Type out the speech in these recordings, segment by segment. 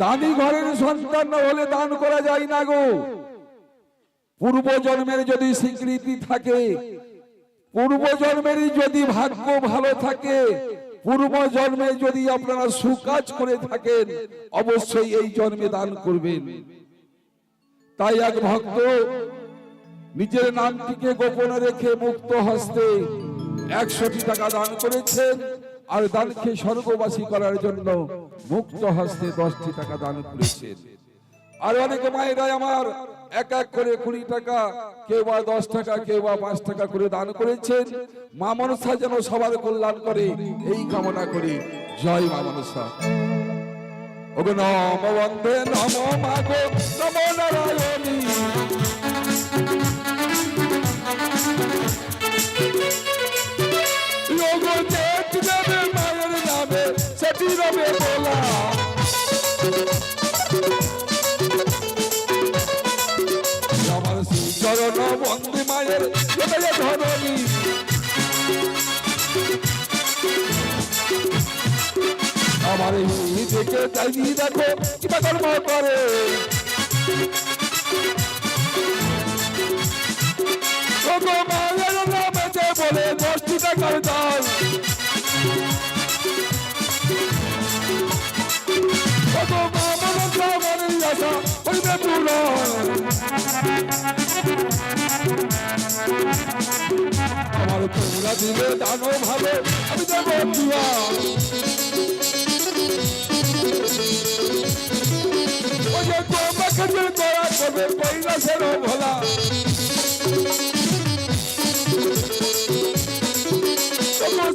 দানি ঘরের সন্তান না হলে দান করা যায় না গো। পূর্ব জন্মের যদি স্বীকৃতি থাকে পূর্ব জন্মের যদি ভাগ্য ভালো থাকে পূর্ব জন্মে যদি আপনারা সুকাজ করে থাকেন, অবশ্যই এই জন্মে দান করবেন। তাই এক ভক্ত নিজের নামটিকে গোপনে রেখে মুক্ত হস্তে একশোটি টাকা দান করেছেন। আর দানকে স্বর্গবাসী করার জন্য মুক্ত হস্তে দশটি টাকা দান করেছেন। আর অনেক মায়েরাই আমার এক এক করে কুড়ি টাকা, কেউ বা দশ টাকা, কেউ বা পাঁচ টাকা করে দান করেছেন। মা মনসা যেন সবার কল্যাণ করে, এই কামনা করি। জয় মা মনসা। ওগো নম বন্দে নম নম নারায়ণী। চরণ বন্দে মায়ের ধরণী। আমার এই নিজেকে চাইনি দেখো কিবা কর্ম করে। মায়ের নামে বলে দশটি টাকার দাম আমার তোমরা দিলে দানো ভালো, আমি দেব দুয়া। তোমাকে যে দয়া করবে কৈলাসের ভোলা। তোমার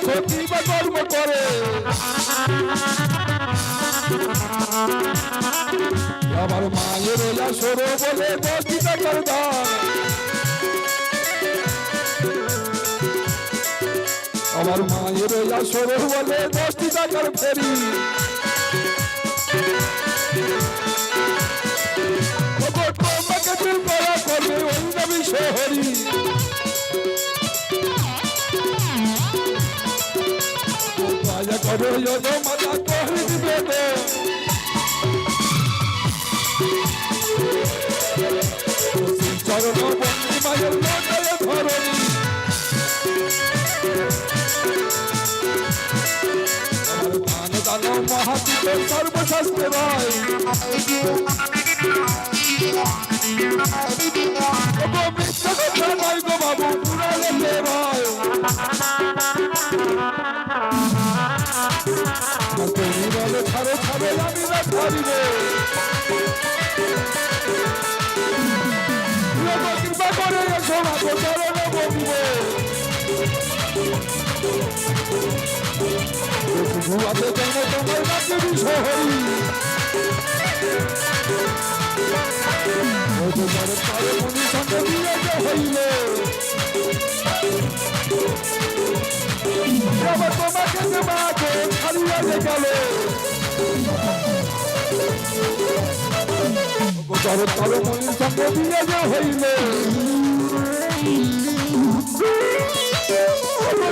বাবু দেখো কি বা কর্ম করে আমার মায়ের ওলা সরো বলে টাকার দান আমার মায়ের ওলা সরো বলে দশটি টাকার ফেরি তোমাকে দিল করা করবে ওই নবী শহরী দয়া করো যোগো মাতা দিবে তো চরণ বন্ধু মায়ের লোটায় ধরণী দান দান মহাতীত সর্বশাস্ত্রে গো বাবু পুরালে ভাই চরণ কেন তোমার কাছে বিষয় তোমার পারে মনি সঙ্গে দিয়ে হইলে আবার তোমাকে যে মাকে ছাড়িয়া যে গেল চর তর মনির সঙ্গে দিয়ে যে হইলে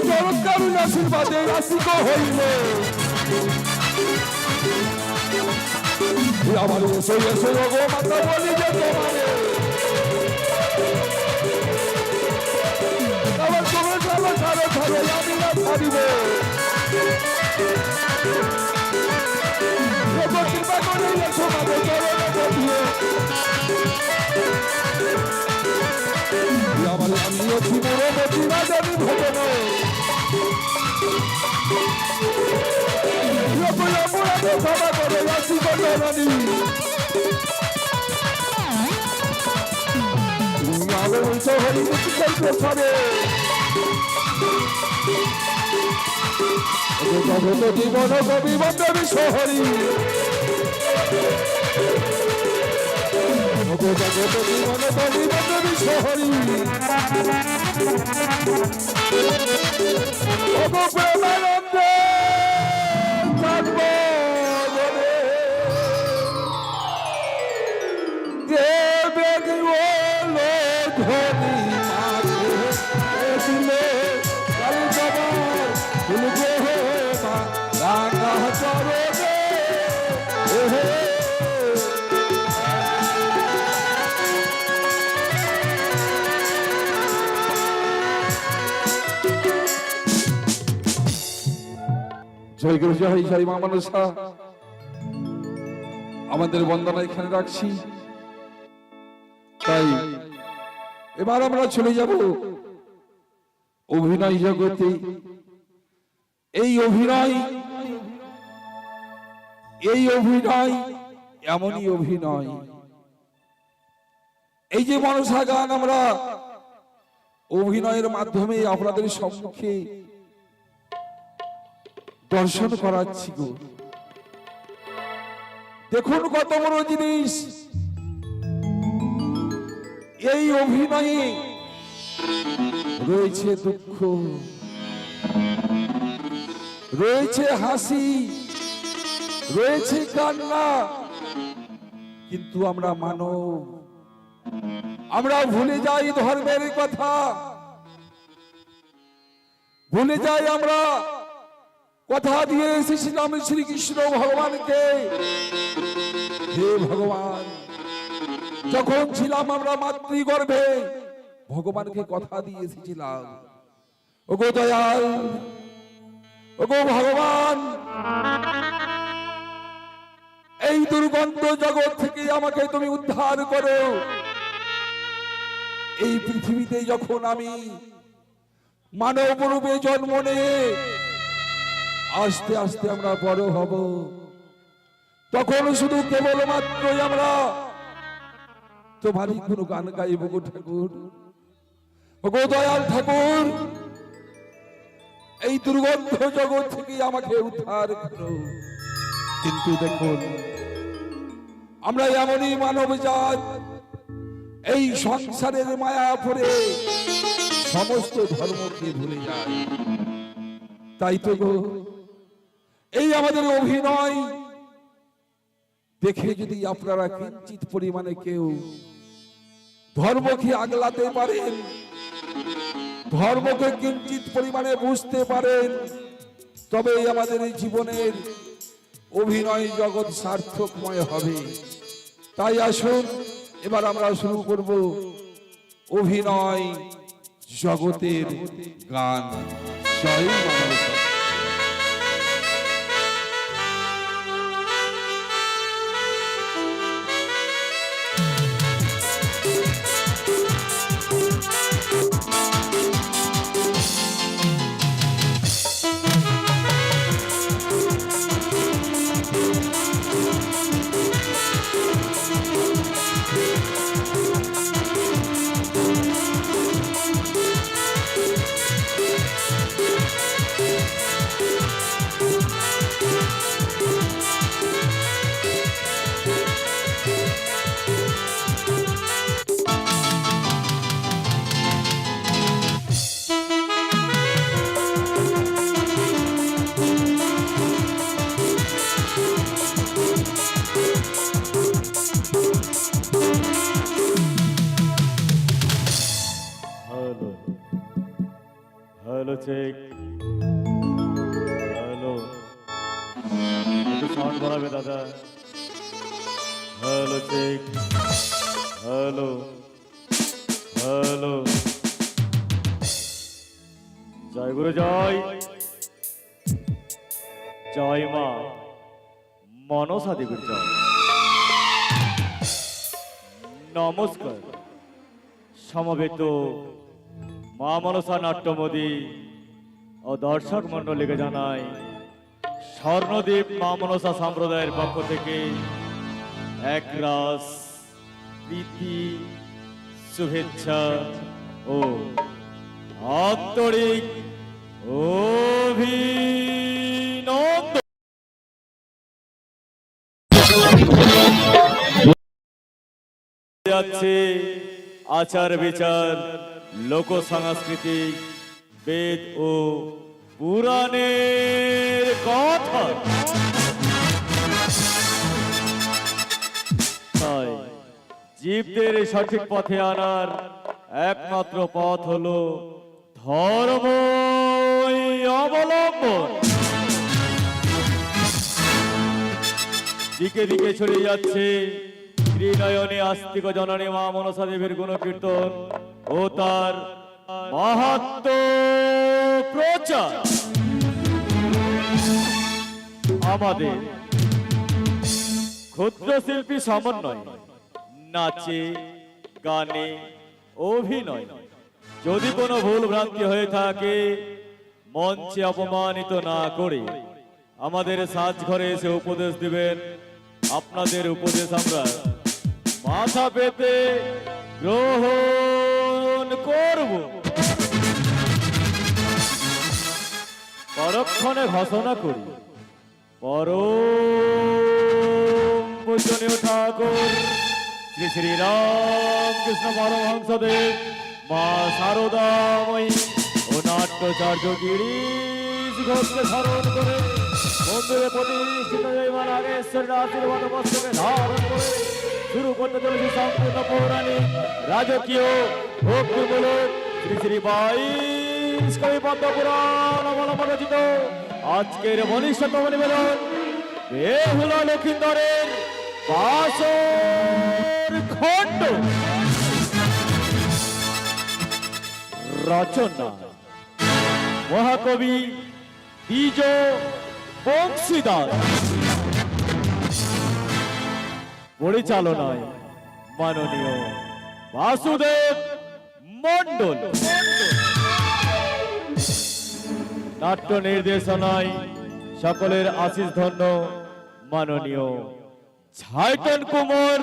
চরৎকারুণ আশীর্বাদে রাশিক হইলে আমার এসে এসে গো মাতা বলি যে তোমারে আমার তোমার চলো ছাড়ো ছাড়ো আমি না ছাড়িব কৃপা করে এসো মাঝে চরণে বসিয়ে আমার আমিও ছিমুর মতি না জানি ভজন অপরাধে ক্ষমা করে জগত জীবন কবি জীবন বন্দবী শহরী। ওগো আমাদের বন্দনা এখানে রাখছি। তাই এবার আমরা চলে যাব অভিনয় জগতে। এই অভিনয় এই অভিনয় এমনই অভিনয়। এই যে মনসা গান আমরা অভিনয়ের মাধ্যমে আপনাদের সম্মুখে দর্শন করাচ্ছি গো। দেখুন কত বড় জিনিস। এই অভিনয়ে রয়েছে দুঃখ, রয়েছে হাসি, রয়েছে কান্না। কিন্তু আমরা মানব, আমরা ভুলে যাই ধর্মের কথা। ভুলে যাই আমরা কথা দিয়ে এসেছিলাম শ্রীকৃষ্ণ ভগবানকে। হে ভগবান, যখন ছিলাম আমরা মাতৃগর্ভে, ভগবানকে কথা দিয়ে এসেছিলাম। ওগো দয়াল, ওগো ভগবান, এই দুর্গন্ধ জগৎ থেকে আমাকে তুমি উদ্ধার করো। এই পৃথিবীতে যখন আমি মানব রূপে জন্ম নিয়ে আস্তে আস্তে আমরা বড় হব। তখন শুধু কেবলমাত্রই আমরা তোমারই কোনো গান গাইব গো ঠাকুর। গো দয়াল ঠাকুর, এই দুর্গন্ধ জগৎ থেকে আমাকে উদ্ধার করো। কিন্তু দেখুন, আমরা এমনই মানব জাত, এই সংসারের মায়া পড়ে সমস্ত ধর্মকে ভুলে যায় তাই তো গো এই আমাদের অভিনয়। দেখে যদি আপনারা কিঞ্চিত পরিমাণে কেউ ধর্মকে আগলাতে পারেন, ধর্মকে কিঞ্চিত পরিমাণে বুঝতে পারেন, তবে আমাদের এই জীবনের অভিনয় জগৎ সার্থকময় হবে। তাই আসুন, এবার আমরা শুরু করব অভিনয় জগতের গান। জয় বাংলা। হ্যালো চেক হ্যালো একটু সাউন্ড বাড়াবে, দাদা। হ্যালো চেক হ্যালো হ্যালো জয় গুরু, জয়। জয় মা। মনসা দেবীর জয়। নমস্কার। সমবেত মা মনসা নাট্যমোদী ও দর্শক মণ্ডলীকে জানাই, স্বর্ণদ্বীপ মা মনসা সম্প্রদায়ের পক্ষ থেকে একরাস প্রীতি, শুভেচ্ছা ও আন্তরিক অভিনন্দন। যাচ্ছে আচার বিচার লোক সংস্কৃতি বেদ ও পুরাণের কথা জীবদের সঠিক পথে আনার একমাত্র পথ হল ধর্ম অবলম্বন। দিকে দিকে ছড়িয়ে যাচ্ছে ত্রিনয়নে আস্তিক জননী মা মনসা দেবীর গুণ কীর্তন ও তার মাহাত্ম প্রচার। আমাদের ক্ষুদ্র শিল্পী সমন্বয়, নাচে, গানে, অভিনয়, যদি কোনো ভুল ভ্রান্তি হয়ে থাকে, মঞ্চে অপমানিত না করে আমাদের সাজ ঘরে এসে উপদেশ দিবেন। আপনাদের উপদেশ আমরা মাথা পেতে গ্রহণ করব। পরক্ষণে ঘোষণা করি। পূজনীয় ঠাকুর, শ্রী শ্রী রামকৃষ্ণ পরমহংসদেব, মা শারদাময়ী ও নাট্যচার্য গিরিশ ঘোষকে স্মরণ করে মন্দিরে প্রতিষ্ঠিত জয়মা নাগেশ্বরের আশীর্বাদ বস্ত্রকে ধারণ করে শুরু করতে চলেছে সম্পূর্ণ পৌরাণিক রাজকীয় ভক্তিমূলক শ্রী শ্রী বাইশ কবি পদ্ম পুরাণ অবলম্বন রচিত আজকের মনীষতম নিবেদন বেহুলা লক্ষিন্দরের বাসর খণ্ড। রচনা, মহাকবি দ্বিজ বংশীদার পরিচালনায় মাননীয় বাসুদেব মন্ডল নাট্য নির্দেশনায় সকলের আশিস ধন্য মাননীয় ছাইতন কুমার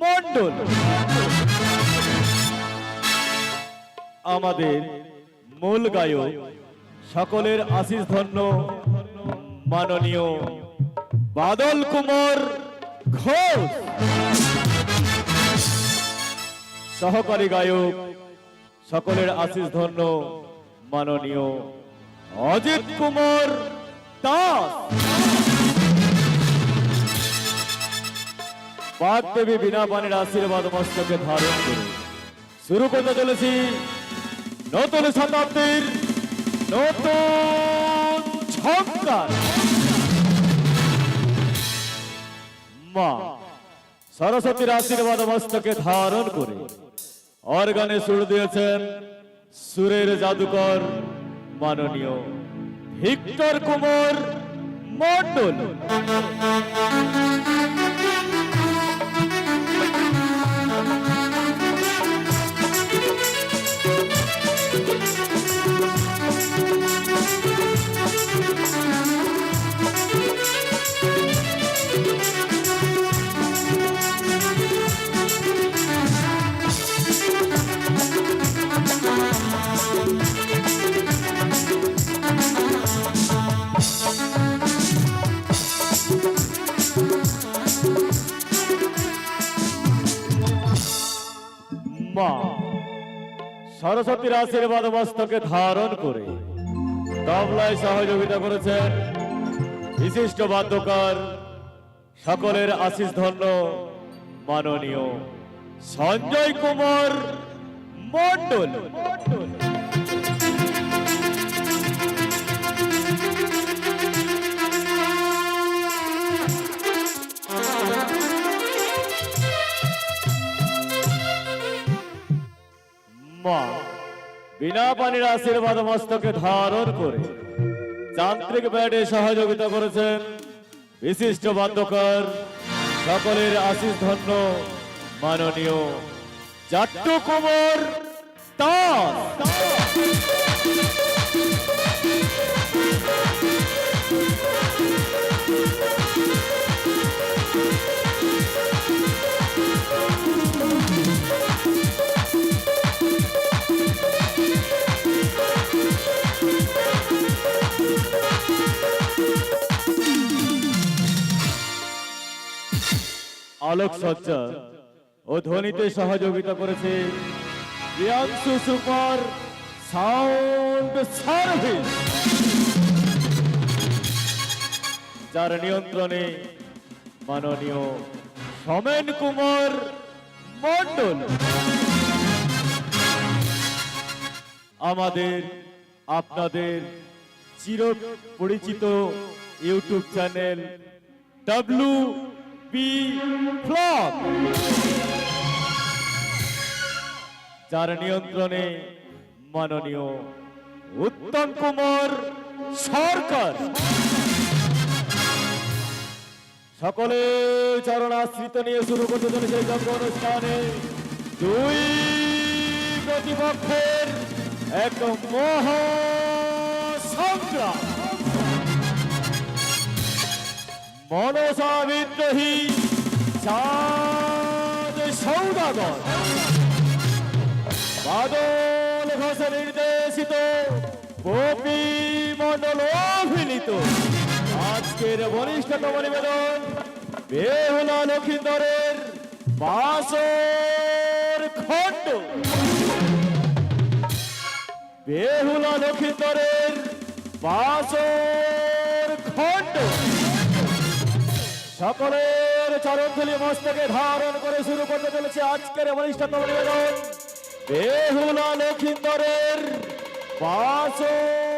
মন্ডল আমাদের মূল গায়ক সকলের আশিস ধন্য মাননীয় বাদল কুমার সহকারী গায়ক, সকলের আশিস ধন্য, মাননীয় অজিত কুমার দাস। বাগ দেবী বিনা পানির আশীর্বাদ মস্তকে ধারণ করে শুরু করতে চলেছি নতুন শতাব্দীর নতুন ঝঙ্কার সরস্বতীর আশীর্বাদ মস্তকে ধারণ করে। অর্গানে সুর দিয়েছেন সুরের জাদুকর মাননীয় ভিক্টর কুমার মন্ডল সরস্বতীর আশীর্বাদ মস্তকে ধারণ করে তবলায় সহযোগিতা করেছেন বিশিষ্ট বাদ্যকার, সকলের আশিস ধন্য মাননীয় সঞ্জয় কুমার মন্ডল বিনা পানির আশীর্বাদ মস্তকে ধারণ করে যান্ত্রিক ব্যাটে সহযোগিতা করেছেন বিশিষ্ট বাদ্যকর সকলের আশীষ ধন্য মাননীয় চাট্টু কুমার দাস। আলোক সজ্জা ও ধ্বনিতে সহযোগিতা করেছে প্রিয়াংশু সুপার সাউন্ড সার্ভিস। যার নিয়ন্ত্রণে মাননীয় সমেন কুমার মন্ডল আমাদের, আপনাদের চির পরিচিত YouTube channel W B flock যার নিয়ন্ত্রণে মাননীয় উত্তম কুমার সরকার। সকলে চরণ আশ্রিত নিয়ে শুরু করতে চলেছে যজ্ঞ অনুষ্ঠানে। দুই প্রতিপক্ষের এক মহা সংগ্রাম। মনসা বিদ্রোহী সৌদাগর। বাদল ঘোষ নির্দেশিত, গোপী মন্ডল অভিনীত। আজকের বরিষ্ঠতম নিবেদন, বেহুলা লক্ষিন্দরের বাসর খণ্ড। বেহুলা লক্ষিন্দরের বাসর খণ্ড। সকলের চরণধুলি মস্তকে ধারণ করে শুরু করতে চলেছে আজকের বলিষ্ঠতম নিবেদন। বেহুলা লক্ষিন্দরের বাসর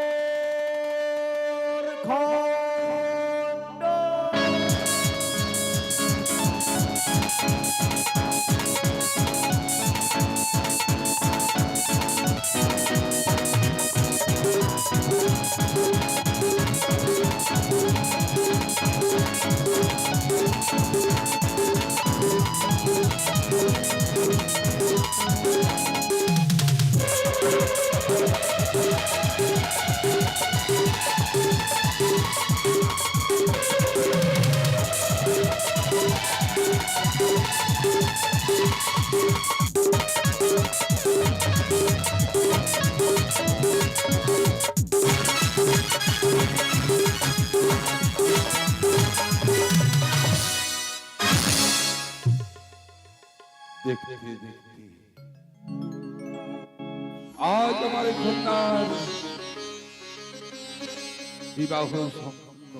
দেখতে আজ আমার কন্যার বিবাহ সম্পন্ন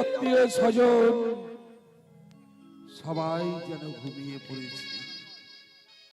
আত্মীয় স্বজন সবাই যেন ঘুমিয়ে পড়েছে।